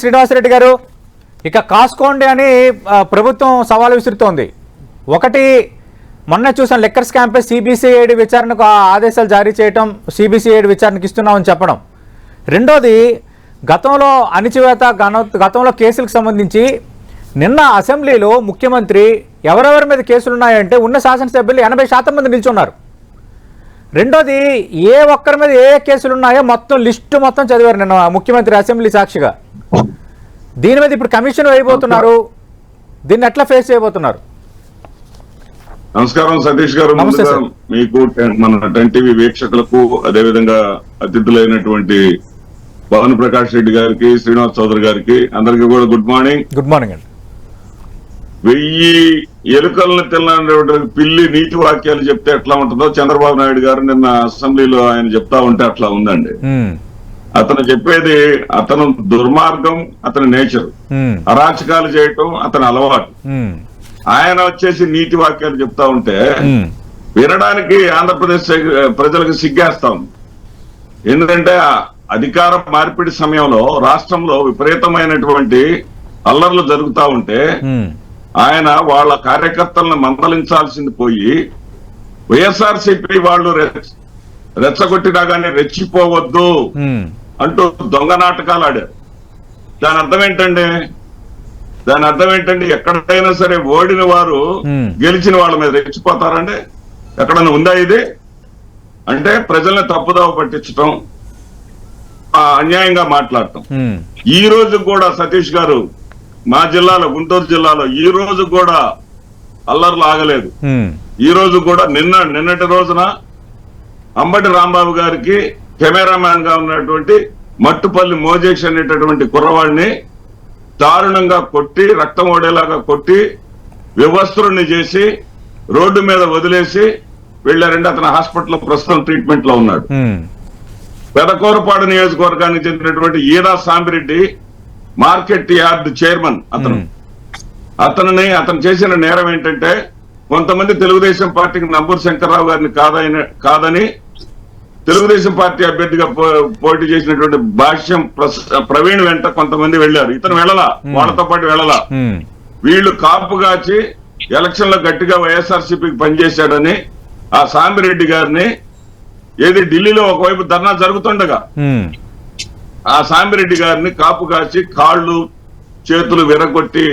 శ్రీనివాసరెడ్డి గారు ఇక కాసుకోండి అని ప్రభుత్వం సవాలు విసురుతోంది ఒకటి మొన్న చూసిన లెక్కర్ క్యాంపే సిబిసిఐడి విచారణకు ఆదేశాలు జారీ చేయటం సిబిసిఐడి విచారణకు ఇస్తున్నామని చెప్పడం రెండోది గతంలో అణిచివేత గతంలో కేసులకు సంబంధించి నిన్న అసెంబ్లీలో ముఖ్యమంత్రి ఎవరెవరి మీద కేసులు ఉన్నాయంటే ఉన్న శాసనసభ్యులు ఎనభై శాతం మంది నిల్చున్నారు రెండోది ఏ ఒక్కరి మీద ఏ కేసులు ఉన్నాయో మొత్తం లిస్టు మొత్తం చదివారు నిన్న ముఖ్యమంత్రి అసెంబ్లీ సాక్షిగా దీని మీద ఇప్పుడు కమిషన్ అయిపోతున్నారు దీన్ని ఎట్లా ఫేస్ చేయబోతున్నారు నమస్కారం సతీష్ గారు మీకు మన టెన్ టీవీ వీక్షకులకు అదేవిధంగా అతిథులైనటువంటి పవన్ ప్రకాష్ రెడ్డి గారికి శ్రీనివాస్ చౌదరి గారికి అందరికీ కూడా గుడ్ మార్నింగ్ గుడ్ మార్నింగ్ అండి వెయ్యి ఎలుకలను తిన్నటువంటి పిల్లి నీతి వాక్యాలు చెప్తే ఎట్లా ఉంటుందో చంద్రబాబు నాయుడు గారు నిన్న అసెంబ్లీలో ఆయన చెప్తా ఉంటే అట్లా ఉందండి అతను చెప్పేది అతను దుర్మార్గం అతని నేచర్ అరాచకాలు చేయటం అతని అలవాటు ఆయన వచ్చేసి నీతి వాక్యాలు చెప్తా ఉంటే వినడానికి ఆంధ్రప్రదేశ్ ప్రజలకు సిగ్గేస్తాం ఎందుకంటే అధికార మార్పిడి సమయంలో రాష్ట్రంలో విపరీతమైనటువంటి అల్లర్లు జరుగుతా ఉంటే ఆయన వాళ్ళ కార్యకర్తలను మందలించాల్సింది పోయి వైఎస్ఆర్సిపి వాళ్ళు రెచ్చగొట్టినా కానీ రెచ్చిపోవద్దు అంటూ దొంగ నాటకాలు ఆడారు దాని అర్థం ఏంటండి దాని అర్థం ఏంటండి ఎక్కడైనా సరే ఓడిన వారు గెలిచిన వాళ్ళ మీద రెచ్చిపోతారండి ఎక్కడన్నా ఉందా ఇది అంటే ప్రజల్ని తప్పుదావ పట్టించటం అన్యాయంగా మాట్లాడటం ఈ రోజు కూడా సతీష్ గారు మా జిల్లాలో గుంటూరు జిల్లాలో ఈ రోజు కూడా అల్లర్లు ఆగలేదు ఈ రోజు కూడా నిన్న నిన్నటి రోజున అంబటి రాంబాబు గారికి కెమెరామ్యాన్ గా ఉన్నటువంటి మట్టుపల్లి మోజేష్ అనేటటువంటి కుర్రవాడిని దారుణంగా కొట్టి రక్తం ఓడేలాగా కొట్టి వివస్త్రుణ్ణి చేసి రోడ్డు మీద వదిలేసి వెళ్ళారండి అతను హాస్పిటల్లో ప్రస్తుతం ట్రీట్మెంట్ లో ఉన్నాడు పెదకూరపాడు నియోజకవర్గానికి చెందినటువంటి ఈరా సాంబిరెడ్డి మార్కెట్ యార్డ్ చైర్మన్ అతను అతనిని అతను చేసిన నేరం ఏంటంటే కొంతమంది తెలుగుదేశం పార్టీకి నంబూరు శంకర్రావు గారిని కాదని కాదని తెలుగుదేశం పార్టీ అభ్యర్థిగా పోటీ చేసినటువంటి భాష్యం ప్రవీణ్ వెంట కొంతమంది వెళ్ళారు ఇతను వెళ్ళలా hmm. వాళ్ళతో పాటు వెళ్ళలా hmm. వీళ్ళు కాపు కాచి ఎలక్షన్ లో గట్టిగా వైఎస్ఆర్సీపీకి పనిచేశాడని ఆ సాంబిరెడ్డి గారిని ఏది ఢిల్లీలో ఒకవైపు ధర్నా జరుగుతుండగా hmm. ఆ సాంబిరెడ్డి గారిని కాపు కాచి కాళ్ళు చేతులు విరగొట్టి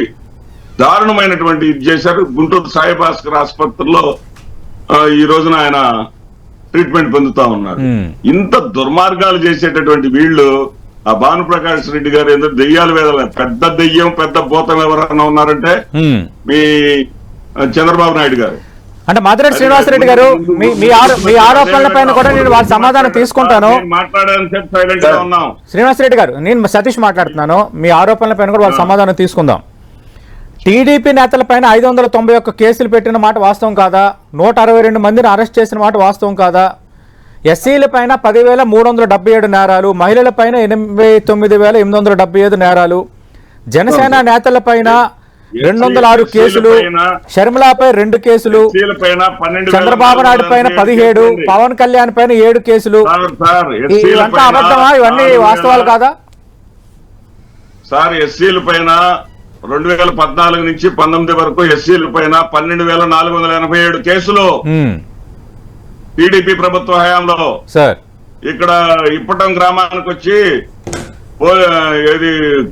దారుణమైనటువంటి ఇది చేశారు గుంటూరు సాయిభాస్కర్ ఆసుపత్రిలో ఈ రోజున ఆయన ట్రీట్మెంట్ పొందుతా ఉన్నారు ఇంత దుర్మార్గాలు చేసేటటువంటి వీళ్ళు ఆ భానుప్రకాష్ రెడ్డి గారు ఎందుకు దెయ్యాలు వేదల పెద్ద దెయ్యం పెద్ద భూతం ఎవరన్నా ఉన్నారంటే మీ చంద్రబాబు నాయుడు గారు అంటే మాదిరెడ్డి శ్రీనివాసరెడ్డి గారు మీ ఆరోపణల పైన కూడా నేను వారి సమాధానం తీసుకుంటాను శ్రీనివాసరెడ్డి గారు నేను సతీష్ మాట్లాడుతున్నాను మీ ఆరోపణల పైన కూడా వాళ్ళ సమాధానం తీసుకుందాం టీడీపీ నేతలపైన ఐదు వందల తొంభై ఒక్క కేసులు పెట్టిన మాట వాస్తవం కాదా నూట అరవై రెండు మందిని అరెస్ట్ చేసిన మాట వాస్తవం కాదా ఎస్సీలపైన పదివేల మూడు వందల డెబ్బై ఏడు నేరాలు మహిళలపైన ఎనభై తొమ్మిది వేల ఎనిమిది వందల డెబ్బై ఐదు నేరాలు జనసేన నేతలపైన రెండు వందల ఆరు కేసులు షర్మిలాపై రెండు కేసులు చంద్రబాబు నాయుడు పైన పదిహేడు పవన్ కళ్యాణ్ పైన ఏడు కేసులు ఇవంతా అబద్ధమా ఇవన్నీ వాస్తవాలు కాదా సార్ ఎస్సీల పైన రెండు వేల పద్నాలుగు నుంచి పంతొమ్మిది వరకు ఎస్సీల పైన పన్నెండు వేల నాలుగు వందల ఎనభై ఏడు కేసులు టీడీపీ ప్రభుత్వ హయాంలో ఇక్కడ ఇప్పటం గ్రామానికి వచ్చి ఏది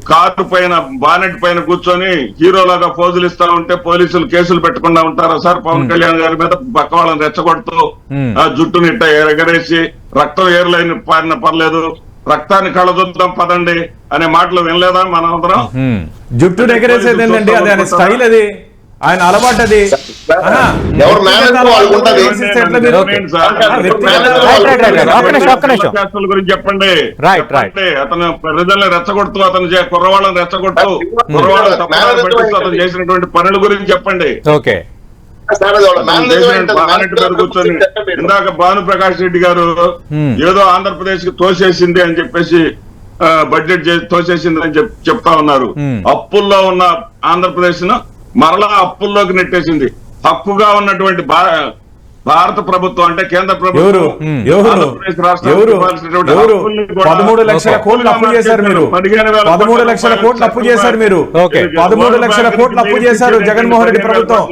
కారు పైన బానెట్ పైన కూర్చొని హీరోలాగా ఫోజులు ఇస్తా ఉంటే పోలీసులు కేసులు పెట్టకుండా ఉంటారా సార్ పవన్ కళ్యాణ్ గారి మీద పక్క వాళ్ళని రెచ్చగొడుతూ ఆ జుట్టుని ఇట్ట ఎగరేసి రక్తం ఏర్లైన పారిన పర్లేదు రక్తాన్ని కళదుద్దాం పదండి అనే మాటలు వినలేదా మన అందరం జుట్టు డెకరేషన్ ఆయన స్టైల్ అది ఆయన అలవాటు అది గురించి చెప్పండి అతను ప్రజల్ని రెచ్చగొడుతూ అతను కుర్రవాళ్ళని రెచ్చగొడుతూ కుర్రవాళ్ళు అతను చేసినటువంటి పనుల గురించి చెప్పండి ఓకే ఇందాక భాను ప్రకాష్ రెడ్డి గారు ఏదో ఆంధ్రప్రదేశ్ కి తోసేసింది అని చెప్పేసి బడ్జెట్ తోసేసింది అని చెప్తా ఉన్నారు అప్పుల్లో ఉన్న ఆంధ్రప్రదేశ్ ను మరలా అప్పుల్లోకి నెట్టేసింది హక్కుగా ఉన్నటువంటి భారత ప్రభుత్వం అంటే కేంద్ర ప్రభుత్వం పదమూడు లక్షల కోట్లు అప్పు చేశారు పదమూడు లక్షల కోట్లు అప్పు చేశారు మీరు పదమూడు లక్షల కోట్లు అప్పు చేశారు జగన్మోహన్ రెడ్డి ప్రభుత్వం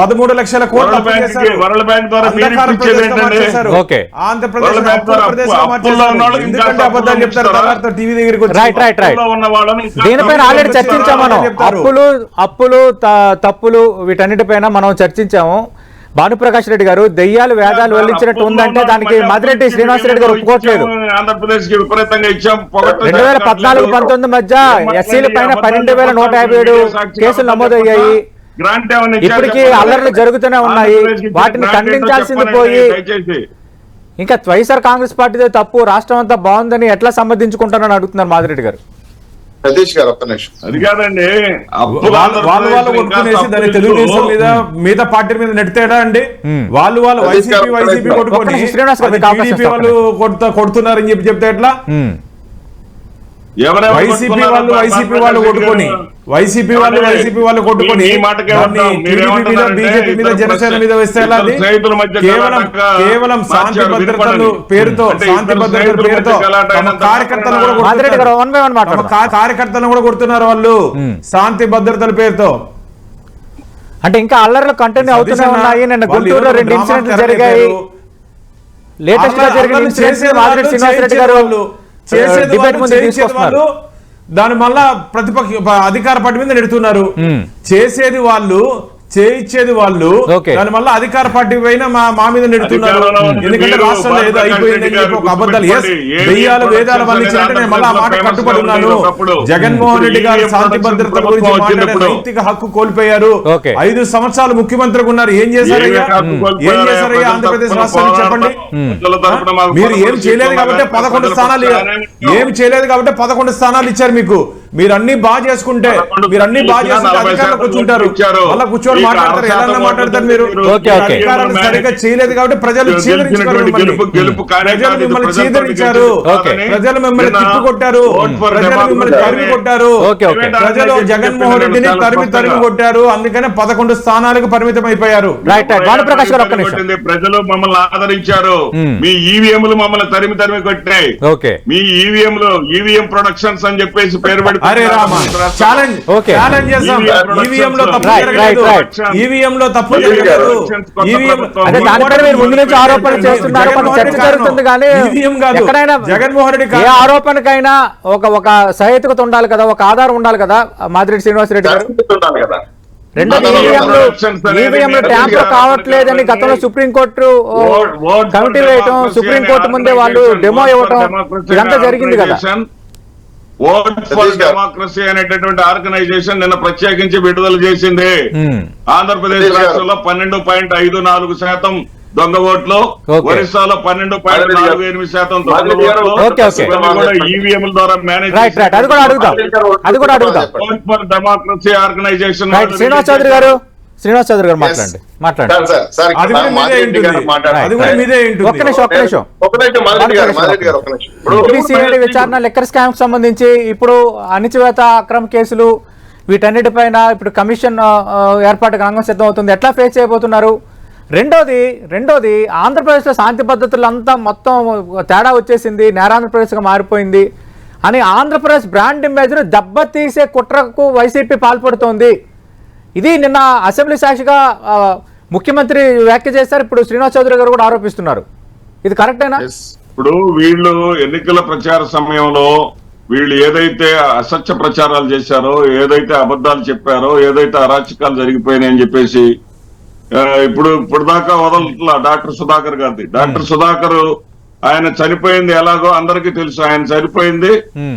పదమూడు లక్షల కోట్లు అప్పు చేశారు వరల్డ్ బ్యాంక్ చెప్తారు దీనిపైన ఆల్రెడీ చర్చించాము అప్పులు అప్పులు తప్పులు వీటన్నిటిపైన మనం చర్చించాము భానుప్రకాష్ రెడ్డి గారు దెయ్యాలు వేదాలు వెళ్ళించినట్టు ఉందంటే దానికి శ్రీనివాస రెడ్డి గారు ఒప్పుకోవట్లేదు ఆంధ్రప్రదేశ్ విపరీతంగా ఇచ్చాం రెండు వేల పద్నాలుగు పంతొమ్మిది మధ్య ఎస్సీల పైన పన్నెండు వేల నూట యాభై ఏడు కేసులు నమోదయ్యాయి ఇప్పటికీ అల్లర్లు జరుగుతూనే ఉన్నాయి వాటిని ఖండించాల్సింది పోయి ఇంకా వైఎస్ఆర్ కాంగ్రెస్ పార్టీదే తప్పు రాష్ట్రం అంతా బాగుందని ఎట్లా సంబంధించుకుంటానని అడుగుతున్నారు మాదిరెడ్డి గారు సతీష్ గారు ఒక్క నిమిషం అది వాళ్ళు వాళ్ళు కొట్టుకునేసి దాన్ని మీద మిగతా పార్టీ మీద నెట్టేడా అండి వాళ్ళు వాళ్ళు వైసీపీ వైసీపీ కొట్టుకొని వాళ్ళు కొడుతున్నారని చెప్పి చెప్తే ఎట్లా వైసీపీ వాళ్ళు వైసీపీ వాళ్ళు కొట్టుకొని వైసీపీ వాళ్ళు వైసీపీ వాళ్ళు కొట్టుకొని బీజేపీ మీద జనసేన మీద వేస్తే కేవలం కేవలం శాంతి భద్రతలు పేరుతో శాంతి పేరుతో కూడా కూడా కొడుతున్నారు వాళ్ళు శాంతి భద్రతల పేరుతో అంటే ఇంకా అల్లర్లు కంటిన్యూ అవుతూనే ఉన్నాయి నిన్న గుంటూరులో రెండు ఇన్సిడెంట్లు జరిగాయి లేటెస్ట్ గా జరిగిన ఇన్సిడెంట్స్ శ్రీనివాసరెడ్డి గారు చేసేది వాళ్ళు దాని వల్ల ప్రతిపక్ష అధికార పార్టీ మీద నెడుతున్నారు చేసేది వాళ్ళు చేయించేది వాళ్ళు దాని వల్ల అధికార పార్టీ పైన మా మీద నెడుతున్నారు ఎందుకంటే రాష్ట్రంలో ఏదో అయిపోయింది ఒక అబద్ధాలు వెయ్యాలు వేదాలు వల్లించాలంటే నేను మళ్ళీ ఆ మాట కట్టుబడి ఉన్నాను జగన్మోహన్ రెడ్డి గారు శాంతి భద్రత గురించి మాట్లాడే నైతిక హక్కు కోల్పోయారు ఐదు సంవత్సరాలు ముఖ్యమంత్రిగా ఉన్నారు ఏం చేశారయ్యా ఏం చేశారయ్యా ఆంధ్రప్రదేశ్ రాష్ట్రానికి చెప్పండి మీరు ఏం చేయలేదు కాబట్టి పదకొండు స్థానాలు ఏం చేయలేదు కాబట్టి పదకొండు స్థానాలు ఇచ్చారు మీకు మీరు అన్ని బాగా చేసుకుంటే మీరు అన్ని బాగా చేసుకుంటే అధికారంలో కూర్చుంటారు అలా కూర్చొని మాట్లాడతారు ఎలా మాట్లాడతారు మీరు అధికారాన్ని సరిగ్గా చేయలేదు కాబట్టి ప్రజలు ప్రజలు మిమ్మల్ని చీదరించారు ప్రజలు మిమ్మల్ని తిప్పు కొట్టారు ప్రజలు మిమ్మల్ని తరిమి కొట్టారు ప్రజలు జగన్మోహన్ రెడ్డిని తరిమి తరిమి కొట్టారు అందుకనే పదకొండు స్థానాలకు పరిమితం అయిపోయారు ప్రజలు మమ్మల్ని ఆదరించారు hmm. మీ ఈవీఎంలు e మమ్మల్ని తరిమి తరిమి కొట్టాయి మీ ఈవీఎంలు ఈవీఎం ప్రొడక్షన్స్ అని చెప్పేసి పేరు పెడుతుంది అరే రామా ఛాలెంజ్ ఓకే ఛాలెంజ్ చేసాం ఈవీఎం లో తప్పు జరగలేదు ఈవీఎం లో తప్పు జరగలేదు ఈవీఎం మీరు ముందు నుంచి ఆరోపణలు చేస్తున్నారు చర్చ జరుగుతుంది కానీ ఈవీఎం కాదు ఎక్కడైనా జగన్మోహన్ రెడ్డి ఏ ఆరోపణకైనా ఒక ఒక సహేతుకత ఉండాలి కదా ఒక ఆధారం ఉండాలి కదా మాదిరెడ్డి శ్రీనివాసరెడ్డి గారు కావట్లేదని గతంలో సుప్రీంకోర్టు కమిటీ వేయటం సుప్రీంకోర్టు ముందే వాళ్ళు డెమో ఇవ్వటం ఇదంతా జరిగింది కదా ఓట్ ఫర్ డెమోక్రసీ అనేటటువంటి ఆర్గనైజేషన్ నిన్న ప్రత్యేకించి విడుదల చేసింది hmm. ఆంధ్రప్రదేశ్ రాష్ట్రంలో పన్నెండు పాయింట్ ఐదు నాలుగు శాతం దొంగ ఓట్లు ఒరిస్సాలో పన్నెండు పాయింట్ నాలుగు ఎనిమిది శాతం దొంగ ఈవీఎంల e ద్వారా మేనేజ్ అది డెమోక్రసీ ఆర్గనైజేషన్ శ్రీనివాస్ చౌదరి గారు శ్రీనివాస్ చౌదరి గారు మాట్లాడండి మాట్లాడండి విచారణ లెక్కర్ స్కామ్ సంబంధించి ఇప్పుడు అణిచివేత అక్రమ కేసులు వీటన్నిటిపైన ఇప్పుడు కమిషన్ ఏర్పాటు రంగం సిద్ధం అవుతుంది ఎట్లా ఫేస్ చేయబోతున్నారు రెండోది రెండోది ఆంధ్రప్రదేశ్లో శాంతి పద్ధతులు అంతా మొత్తం తేడా వచ్చేసింది నేరాంధ్రప్రదేశ్గా మారిపోయింది అని ఆంధ్రప్రదేశ్ బ్రాండ్ ఇమేజ్ను దెబ్బతీసే కుట్రకు వైసీపీ పాల్పడుతోంది ఇది నిన్న అసెంబ్లీ సాక్షిగా ముఖ్యమంత్రి వ్యాఖ్య చేశారు ఇప్పుడు శ్రీనివాస్ చౌదరి గారు కూడా ఆరోపిస్తున్నారు ఇది కరెక్టేనా ఇప్పుడు వీళ్ళు ఎన్నికల ప్రచార సమయంలో వీళ్ళు ఏదైతే అసత్య ప్రచారాలు చేశారో ఏదైతే అబద్ధాలు చెప్పారో ఏదైతే అరాచకాలు అని చెప్పేసి ఇప్పుడు ఇప్పటిదాకా వదల డాక్టర్ సుధాకర్ గారిది hmm. డాక్టర్ సుధాకర్ ఆయన చనిపోయింది ఎలాగో అందరికీ తెలుసు ఆయన చనిపోయింది hmm.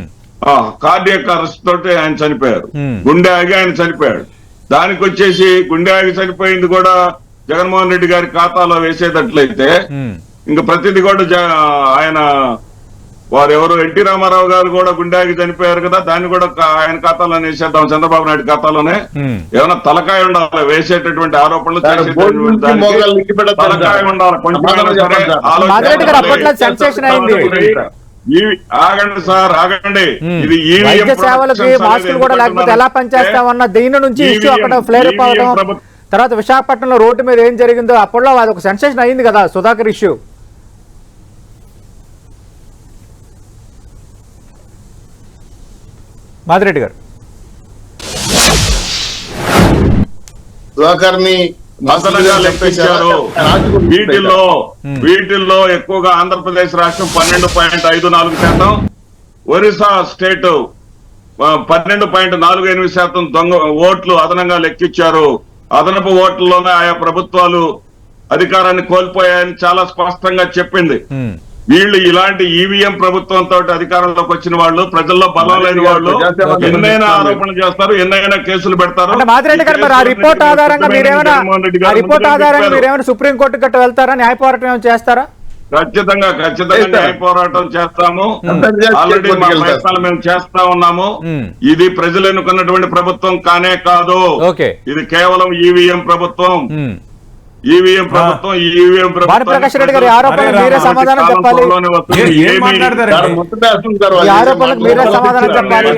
కార్డియక్ అరెస్ట్ తోటి ఆయన చనిపోయారు hmm. గుండె ఆగి ఆయన చనిపోయాడు దానికి వచ్చేసి గుండెకి చనిపోయింది కూడా జగన్మోహన్ రెడ్డి గారి ఖాతాలో వేసేటట్లయితే ఇంకా ప్రతిదీ కూడా ఆయన వారు ఎవరు ఎన్టీ రామారావు గారు కూడా గుండెకి చనిపోయారు కదా దాన్ని కూడా ఆయన ఖాతాలో వేసేద్దాం చంద్రబాబు నాయుడు ఖాతాలోనే ఏమైనా తలకాయ ఉండాలి వేసేటటువంటి ఆరోపణలు తలకాయ ఉండాలి ఆగండి సార్ ఆగండి ఇది వైద్య సేవలకి మాస్కులు కూడా లేకపోతే ఎలా పనిచేస్తామన్న దీని నుంచి ఇష్యూ అక్కడ ఫ్లేర్ అవడం తర్వాత విశాఖపట్నంలో రోడ్డు మీద ఏం జరిగిందో అప్పట్లో అది ఒక సెన్సేషన్ అయింది కదా సుధాకర్ ఇష్యూ మాదిరెడ్డి గారు సుధాకర్ వందలుగా లెక్కించారు వీటిల్లో hmm. వీటిల్లో ఎక్కువగా ఆంధ్రప్రదేశ్ రాష్ట్రం పన్నెండు పాయింట్ ఐదు నాలుగు శాతం ఒరిస్సా స్టేట్ పన్నెండు పాయింట్ నాలుగు ఎనిమిది శాతం దొంగ ఓట్లు అదనంగా లెక్కించారు అదనపు ఓట్లలోనే ఆయా ప్రభుత్వాలు అధికారాన్ని కోల్పోయాయని చాలా స్పష్టంగా చెప్పింది hmm. వీళ్ళు ఇలాంటి ఈవీఎం e ప్రభుత్వంతో అధికారంలోకి వచ్చిన వాళ్ళు ప్రజల్లో బలం లేని వాళ్ళు ఎన్నైనా ఆరోపణలు చేస్తారు ఎన్నైనా కేసులు పెడతారు రిపోర్ట్ ఆధారంగా రిపోర్ట్ ఆధారంగా సుప్రీంకోర్టు గట్ట వెళ్తారా న్యాయ పోరాటం చేస్తారా ఖచ్చితంగా ఖచ్చితంగా న్యాయ పోరాటం చేస్తాము ఆల్రెడీ మా ప్రయత్నాలు మేము చేస్తా ఉన్నాము ఇది ప్రజలు ఎన్నుకున్నటువంటి ప్రభుత్వం కానే కాదు ఇది కేవలం ఈవీఎం e ప్రభుత్వం ఈవీఎం ప్రభుత్వం ఈవీఎం ప్రభుత్వం రెడ్డి గారి ఆరోపణలు మీరే సమాధానం చెప్పాలి ఈ మీరే సమాధానం చెప్పాలి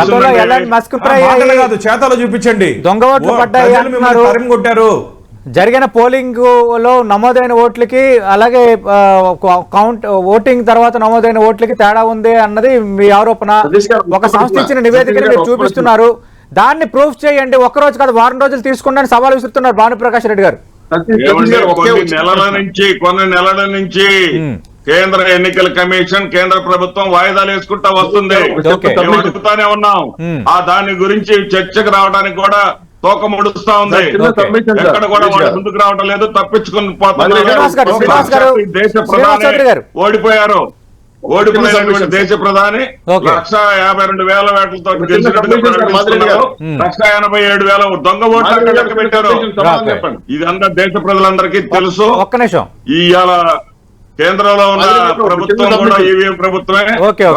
గతంలో ఎలాంటి మస్క్ ఫ్రై చూపించండి దొంగ ఓట్లు పడ్డాయి కొట్టారు జరిగిన పోలింగ్ లో నమోదైన ఓట్లకి అలాగే కౌంట్ ఓటింగ్ తర్వాత నమోదైన ఓట్లకి తేడా ఉంది అన్నది మీ ఆరోపణ ఒక సంస్థ ఇచ్చిన నివేదిక చూపిస్తున్నారు దాన్ని ప్రూఫ్ చేయండి ఒక్కరోజు కాదు వారం రోజులు తీసుకుంటాను సవాల్ విసురుతున్నారు భానుప్రకాష్ రెడ్డి గారు కొన్ని నెలల నుంచి కొన్ని నెలల నుంచి కేంద్ర ఎన్నికల కమిషన్ కేంద్ర ప్రభుత్వం వాయిదాలు వేసుకుంటా వస్తుంది చెప్తానే ఉన్నాం ఆ దాని గురించి చర్చకు రావడానికి కూడా తోక ముడుస్తా ఉంది ఎక్కడ కూడా వాళ్ళు ముందుకు రావడం లేదు తప్పించుకుని పోతా దేశ ప్రధాని ఓడిపోయారు ఓడిపోయినటువంటి దేశ ప్రధాని లక్ష యాభై రెండు వేల వేటలతో లక్ష ఎనభై ఏడు వేల దొంగ ఓట్లు లెక్క పెట్టారు అంతా దేశ ప్రజలందరికీ తెలుసు ఒక్క నిమిషం ఇవాళ కేంద్రంలో ఉన్న ప్రభుత్వం కూడా ఈవీఎం ప్రభుత్వమే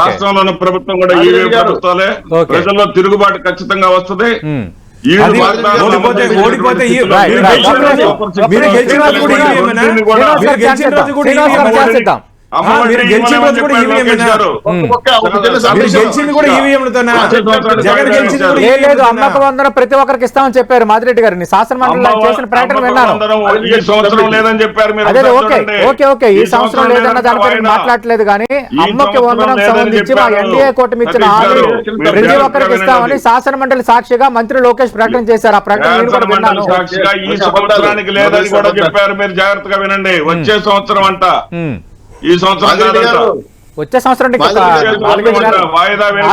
రాష్ట్రంలో ఉన్న ప్రభుత్వం కూడా ఈవీఎం ప్రభుత్వాలే ప్రజల్లో తిరుగుబాటు ఖచ్చితంగా వస్తుంది ఓడిపోతే అమ్మక వందన ప్రతి ఒక్కరికి ఇస్తామని చెప్పారు మాదిరెడ్డి గారిని శాసన మండలి చేసిన ప్రకటన విన్నాను ఈ సంవత్సరం లేదన్న దానిపై మాట్లాడలేదు కానీ అమ్మకి వందనం సంబంధించి మా ఎన్డీఏ కూటమి ఇచ్చిన హామీ ప్రతి ఒక్కరికి ఇస్తామని శాసన మండలి సాక్షిగా మంత్రి లోకేష్ ప్రకటన చేశారు ఆ ప్రకటన లేదని కూడా చెప్పారు మీరు జాగ్రత్తగా వినండి వచ్చే సంవత్సరం అంట ఈ సంవత్సరం వచ్చే సంవత్సరం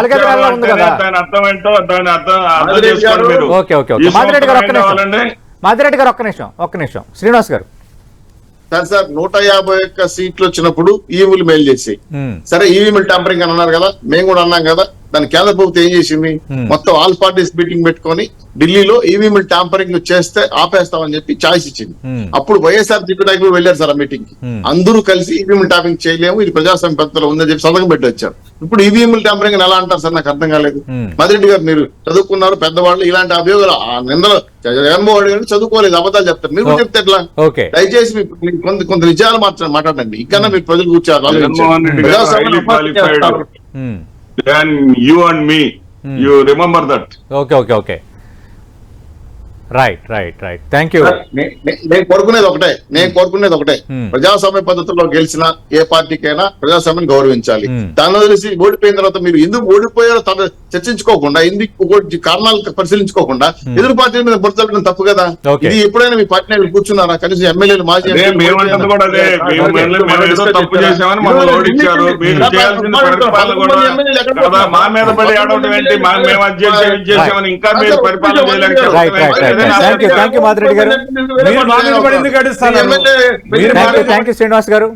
అర్థం ఏంటో అర్థం ఓకే మాదిరెడ్డి గారు ఒక్క నిమిషం మాదిరెడ్డి గారు ఒక్క నిమిషం ఒక్క నిమిషం శ్రీనివాస్ గారు సార్ సార్ నూట యాభై ఒక్క సీట్లు వచ్చినప్పుడు ఈవీలు మెయిల్ చేసి సరే ఈవీలు టెంపరింగ్ అని అన్నారు కదా మేము కూడా అన్నాం కదా దాని కేంద్ర ప్రభుత్వం ఏం చేసింది మొత్తం ఆల్ పార్టీస్ మీటింగ్ పెట్టుకొని ఢిల్లీలో ఈవీఎంలు ట్యాంపరింగ్ చేస్తే ఆపేస్తామని చెప్పి ఛాయిస్ ఇచ్చింది అప్పుడు వైఎస్ఆర్ జిపి నాయకులు వెళ్ళారు సార్ ఆ మీటింగ్ కి అందరూ కలిసి ఈవీఎం ట్యాంపరింగ్ చేయలేము ఇది ప్రజాస్వామ్య పెద్దలో ఉందని చెప్పి సంతకం పెట్టి వచ్చారు ఇప్పుడు ఈవీఎంలు ట్యాంపరింగ్ ఎలా అంటారు సార్ నాకు అర్థం కాలేదు మదిరెడ్డి గారు మీరు చదువుకున్నారు పెద్దవాళ్ళు ఇలాంటి అభియోగాలు ఆ నిందలు జగన్మోహన్ రెడ్డి గారు చదువుకోలేదు అబద్ధాలు చెప్తారు మీరు చెప్తే ఎట్లా దయచేసి కొంత కొంత విజయాలు మాత్రం మాట్లాడండి ఇంకా మీరు ప్రజలు కూర్చారు than you and me. Hmm. You remember that. Okay. Right right right thank you నేను కోరుకునేది ఒకటే నేను hmm. కోరుకునేది ఒకటే hmm. ప్రజాస్వామ్య పద్ధతిలో గెలిచిన ఏ పార్టీకైనా ప్రజాస్వామ్యం గౌరవించాలి hmm. దాని వదిలేసి ఓడిపోయిన తర్వాత మీరు ఎందుకు ఓడిపోయారో తన చర్చించుకోకుండా ఎందుకు కారణాలు పరిశీలించుకోకుండా ఎదురు పార్టీ మీద బుర్తలడం తప్పు కదా ఇది ఎప్పుడైనా మీ పార్టీ నేను కూర్చున్నారా కనీసం ఎమ్మెల్యేలు మాజీ మా ఇంకా thank you thank you Madhureddy గారు శ్రీనివాస్ గారు